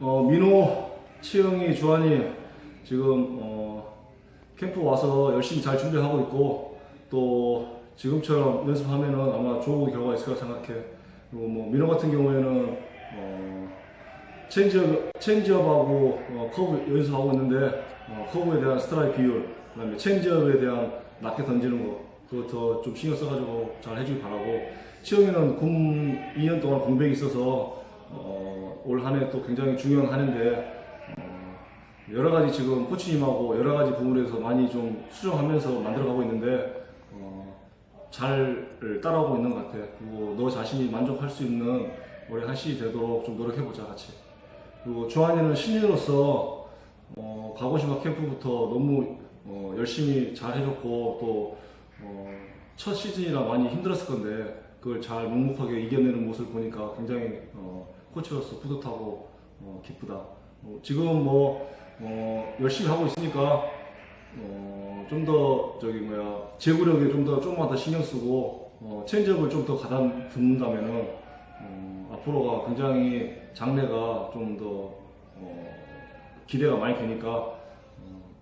어, 민호, 치영이, 주한이 지금 어, 캠프 와서 열심히 잘 준비하고 있고 또 지금처럼 연습하면은 아마 좋은 결과가 있을 거라 생각해. 그리고 뭐 민호 같은 경우에는 어, 체인지업, 체인지업하고 어, 커브 연습하고 있는데 어, 커브에 대한 스트라이크 비율, 그다음에 체인지업에 대한 낮게 던지는 거 그것도 좀 신경 써가지고 잘 해주길 바라고 치영이는 군 2년 동안 공백이 있어서 어, 올 한해 또 굉장히 중요한 한 해인데 어, 여러 가지 지금 코치님하고 여러 가지 부분에서 많이 좀 수정하면서 만들어가고 있는데 어, 잘 따라오고 있는 것 같아. 그리고 너 자신이 만족할 수 있는 올해 한 시즌 되도록 좀 노력해보자 같이. 그리고 주한이는 신인으로서 어, 가고시마 캠프부터 너무 어, 열심히 잘 해줬고 또 어, 첫 시즌이라 많이 힘들었을 건데 그걸 잘 묵묵하게 이겨내는 모습을 보니까 굉장히 어, 코치로서 뿌듯하고 어, 기쁘다. 어, 지금 뭐 어, 열심히 하고 있으니까 어, 좀 더 저기 뭐야 제구력에 좀 더 조금만 더 신경 쓰고 어, 체인지업을 좀 더 가담 듣는다면은 어, 앞으로가 굉장히 장래가 좀더 어, 기대가 많이 되니까 어,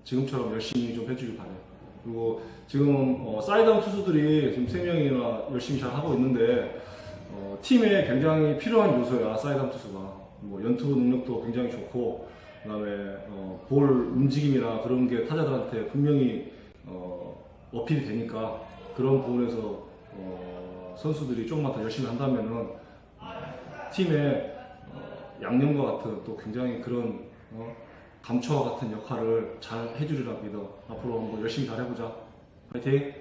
지금처럼 열심히 좀 해주길 바래. 그리고 지금 어, 사이드아웃 투수들이 지금 세 명이나 열심히 잘 하고 있는데 어, 팀에 굉장히 필요한 요소야. 사이드아웃 투수가. 뭐 연투 능력도 굉장히 좋고 그다음에 어, 볼 움직임이나 그런 게 타자들한테 분명히 어, 어필이 되니까 그런 부분에서 어, 선수들이 조금만 더 열심히 한다면은 어, 팀의 어, 양념과 같은 또 굉장히 그런 어, 감초와 같은 역할을 잘 해주리라 믿어. 앞으로 한번 열심히 잘 해보자. 화이팅!